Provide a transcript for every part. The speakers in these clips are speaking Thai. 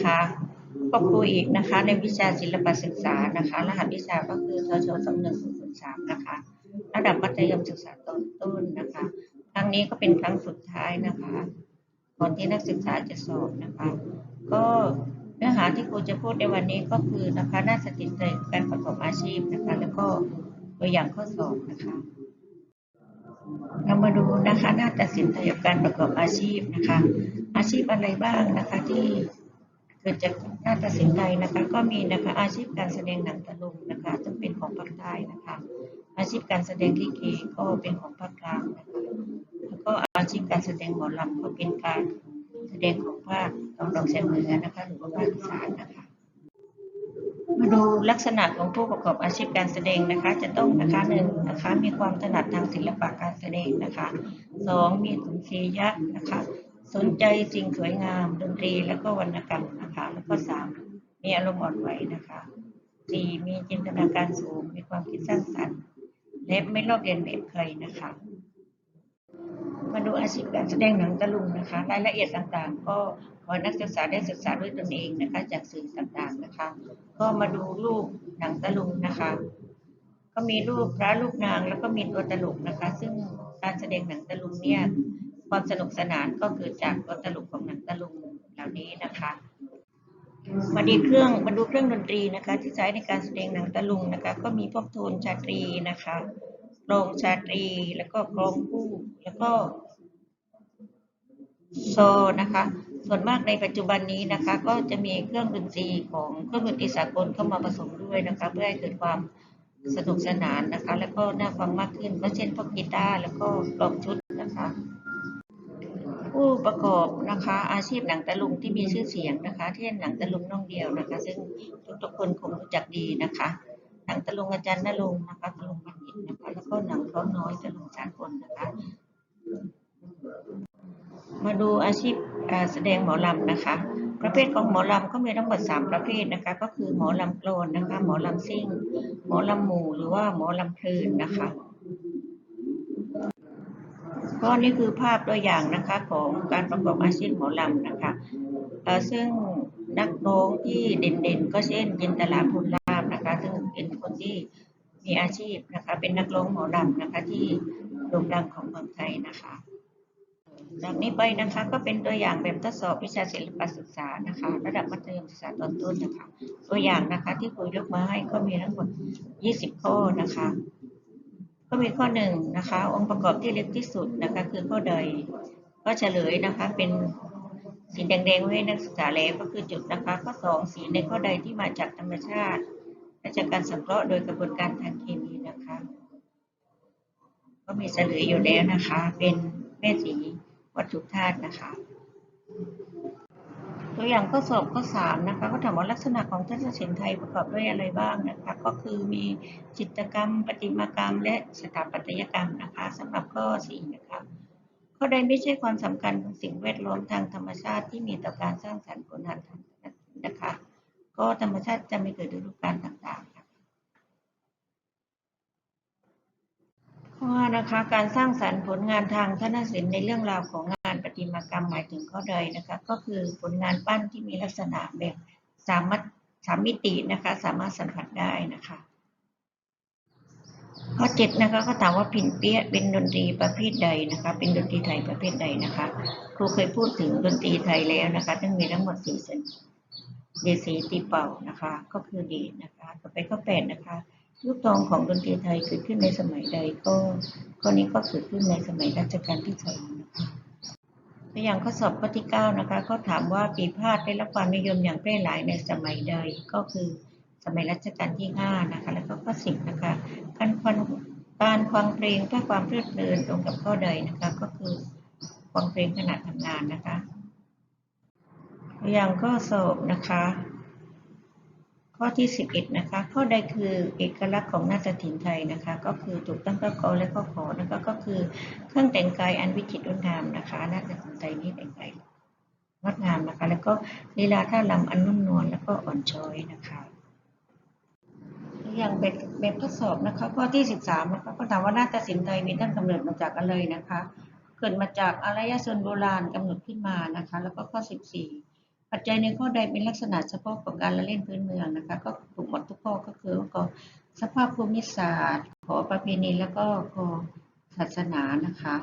นะคะก็ครูอีกนะคะ ในวิชาศิลปศึกษานะคะ รหัสวิชาก็คือทชสองหนึ่งศูนย์สามนะคะ ระดับมัธยมศึกษาตอนต้นนะคะ ครั้งนี้ก็เป็นครั้งสุดท้ายนะคะก่อนที่นักศึกษาจะสอบนะคะ ก็เนื้อหาที่ครูจะพูดในวันนี้ก็คือนะคะน่าสติใจการประกอบอาชีพนะคะ แล้วก็ตัวอย่างข้อสอบนะคะ เรามาดูนะคะหน้าตัดสินใจการประกอบอาชีพนะคะ อาชีพอะไรบ้างนะคะที่ เกิดจากหน้าตัดสินใจนะคะ ก็มีนะคะอาชีพการแสดงหนังตะลุงนะคะซึ่งเป็นของภาคใต้นะคะ อาชีพการแสดงลิเกก็เป็นของภาคกลางนะคะแล้วก็อาชีพการแสดงหมอลำก็เป็นการแสดงของภาคตะวันออกเฉียงเหนือนะคะหรือว่าภาคอีสานนะคะมาดูลักษณะของผู้ประกอบอาชีพการแสดงนะคะ จะต้องนะคะหนึ่งนะคะมีความถนัดทางศิลปะการแสดงนะคะสองมีสุนทรียะนะคะ สนใจสิ่งสวยงามดนตรีและก็วรรณกรรมนะคะแล้วก็สามมีอารมณ์อ่อนไหวนะคะสี่มีจินตนาการสูงมีความคิดสร้างสรรค์และไม่ลอกเลียนแบบใครนะคะ มาดูอาชีพการแสดงหนังตะลุงนะคะ รายละเอียดต่างๆ ก็ขอนักศึกษาได้ศึกษาด้วยตนเองนะคะ จากสื่อต่างๆนะคะ ก็มาดูรูปหนังตะลุงนะคะ ก็มีรูปพระลูกนางแล้วก็มีตัวตลกนะคะ ซึ่งการแสดงหนังตะลุงเนี่ย ความสนุกสนานก็เกิดจากตัวตลกของหนังตะลุงเหล่านี้นะคะมาดีเครื่องมาดูเครื่องดนตรีนะคะ ที่ใช้ในการแสดงหนังตะลุงนะคะ ก็มีพวกโทนชาตรีนะคะกลองชาตรีแล้วก็กลองคู่แล้วก็โซนะคะ ส่วนมากในปัจจุบันนี้นะคะ ก็จะมีเครื่องดนตรีของเครื่องดนตรีสากลเข้ามาผสมด้วยนะคะ เพื่อให้เกิดความสนุกสนานนะคะ แล้วก็น่าฟังมากขึ้นก็เช่นพวกกีตาร์แล้วก็กลองชุดนะคะ ผู้ประกอบนะคะอาชีพหนังตะลุงที่มีชื่อเสียงนะคะเช่นหนังตะลุงน้องเดียวนะคะ ซึ่งทุกๆคนคงรู้จักดีนะคะ หนังตะลุงอาจารย์นรงนะคะตะลุงบัณฑิตนะคะแล้วก็หนังท้อน้อยตะลุงสากลนะคะ มาดูอาชีพแสดงหมอลำนะคะ ประเภทของหมอลำก็มีทั้งหมดสามประเภทนะคะ ก็คือหมอลำโกลนนะคะ หมอลำซิ่ง หมอลำหมู่หรือว่าหมอลำคลืนนะคะ ก็นี่คือภาพตัวอย่างนะคะของการประกอบอาชีพหมอลำนะคะซึ่งนักร้องที่เด่นๆ ก็เช่นจินตลาภูลาภนะคะ ซึ่งเป็นคนที่มีอาชีพนะคะ เป็นนักร้องหมอลำนะคะที่โด่งดังของเมืองไทยนะคะจากนี้ไปนะคะก็เป็นตัวอย่างแบบทดสอบวิชาศิลปศึกษานะคะ ระดับมัธยมศึกษาตอนต้นนะคะ ตัวอย่างนะคะที่ครูยกมาให้ก็มีทั้งหมด 20 ข้อนะคะ ก็มีข้อหนึ่งนะคะ องค์ประกอบที่เล็กที่สุดนะคะคือข้อใด ก็เฉลยนะคะเป็นสีแดงๆไว้ให้นักศึกษาแล้วก็คือจุดนะคะข้อสองสีในข้อใดที่มาจากธรรมชาติและจากการสังเคราะห์โดยกระบวนการทางเคมีนะคะ ก็มีเฉลยอยู่แล้วนะคะ เป็นแม่สีวัตถุธาตุนะคะ ตัวอย่างข้อสอบข้อสามนะคะก็ถามว่าลักษณะของทัศนศิลป์ไทยประกอบด้วยอะไรบ้างนะคะก็คือมีจิตรกรรม ประติมากรรม และสถาปัตยกรรมนะคะสำหรับข้อสี่นะคะข้อใดไม่ใช่ความสำคัญของสิ่งแวดล้อมทางธรรมชาติที่มีต่อการสร้างสรรค์ผลงานทางนะคะ ก็ธรรมชาติจะไม่เกิดฤดูกาลต่างๆค่ะข้อนะคะการสร้างสรรค์ผลงานทางทัศนศิลป์ในเรื่องราวของงาน ประติมากรรมหมายถึงข้อใดนะคะ ก็คือผลงานปั้นที่มีลักษณะแบบสามารถสามมิตินะคะ สามารถสัมผัสได้นะคะข้อเจ็ดนะคะก็ถามว่าพินเปียเป็นดนตรีประเภทใดนะคะ เป็นดนตรีไทยประเภทใดนะคะ ครูเคยพูดถึงดนตรีไทยแล้วนะคะซึ่งมีทั้งหมดสี่ชนิดเดซีตีเป่านะคะ ก็คือดีนะคะต่อไปข้อแปดนะคะยุคทองของดนตรีไทยเกิดขึ้นในสมัยใดก็ข้อนี้ก็เกิดขึ้นในสมัยรัชกาลที่สอง ตัวอย่างข้อสอบข้อที่เก้านะคะก็ถามว่าปีพาดได้รับความนิยมอย่างแพร่หลายในสมัยใดก็คือสมัยรัชกาลที่ห้านะคะ แล้วก็ข้อสิบนะคะ การฟังการฟังเพลงเพื่อความเพลิดเพลินตรงกับข้อใดนะคะ ก็คือฟังเพลงขณะทำงานนะคะตัวอย่างข้อสอบนะคะ ข้อที่ 11 นะคะ ข้อใดคือเอกลักษณ์ของนาฏศิลป์ไทยนะคะ ก็คือถูกตั้งข้อกอและข้อขอนะคะก็คือเครื่องแต่งกายอันวิจิตรงดงามนะคะนาฏศิลป์ไทยนี่แต่งกายงดงามนะคะ แล้วก็ลีลาท่ารำอันนุ่มนวลแล้วก็อ่อนช้อยนะคะอย่างแบบแบบทดสอบนะคะข้อที่ 13นะคะก็ถามว่านาฏศิลป์ไทยมีต้นกำเนิดมาจากอะไรนะคะ เกิดมาจากอารยชนโบราณกำหนดขึ้นมานะคะ แล้วก็ข้อ 14 ปัจจัยในข้อใดเป็นลักษณะเฉพาะของการละเล่นพื้นเมืองนะคะ ก็ถูกหมดทุกข้อก็คือก็สภาพภูมิศาสตร์ ขอประเพณีแล้วก็ขอศาสนานะคะ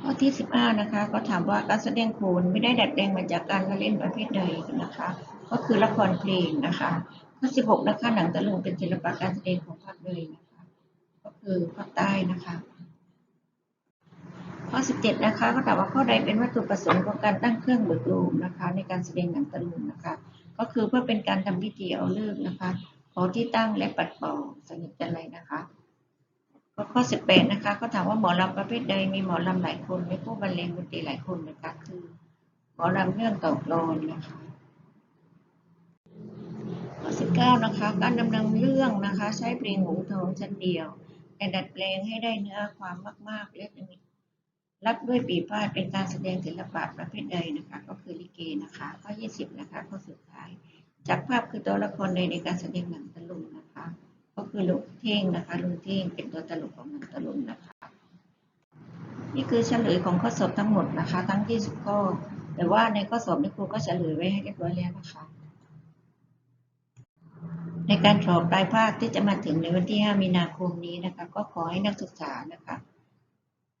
ข้อที่ 15 นะคะ ก็ถามว่าการแสดงโขนไม่ได้ดัดแปลงมาจากการละเล่นประเภทใดนะคะ ก็คือละครเพลงนะคะข้อ16 นะคะหนังตะลุงเป็นศิลปะการแสดงของภาคเลยนะคะ ก็คือภาคใต้นะคะ ข้อ17นะคะก็ถามว่าข้อใดเป็นวัตถุประสงค์ของการตั้งเครื่องเบิกโลมนะคะ ในการแสดงหนังตะลุงนะคะ ก็คือเพื่อเป็นการทำพิธีเอาเลิกนะคะขอที่ตั้งและปัดเป่าสนิทจันไรนะคะก็ข้อ 18 นะคะ ก็ถามว่าหมอลำประเภทใดมีหมอลำหลายคนมีผู้บรรเลงดนตรีหลายคนนะคะคือ หมอลำเรื่องต่อกลอนนะคะข้อ 19 นะคะ การดำเนินเรื่องนะคะ ใช้เพลงหงทองชั้นเดียวแต่ดัดแปลงให้ได้เนื้อความมาก ๆ และมี รับด้วยปีพาดเป็นการแสดงศิลปะประเภทใดนะคะ ก็คือลิเกนะคะข้อ20 นะคะข้อสุดท้าย จากภาพคือตัวละครใดในการแสดงหนังตะลุงนะคะ ก็คือลุงเท่งนะคะลุงเท่งเป็นตัวตลกของหนังตะลุงนะคะ นี่คือเฉลยของข้อสอบทั้งหมดนะคะ ทั้ง 20 ข้อ แต่ว่าในข้อสอบนี่ครูก็เฉลยไว้ให้เรียบร้อยแล้วนะคะในการสอบปลายภาคที่จะมาถึงในวันที่ 5 มีนาคมนี้นะคะ ก็ขอให้นักศึกษานะคะ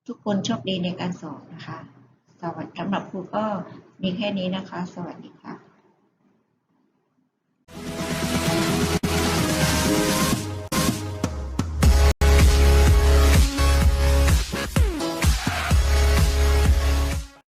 ทุกคนโชคดีในการสอบนะคะสวัสดีสำหรับครูก็มีแค่นี้นะคะ สวัสดีค่ะ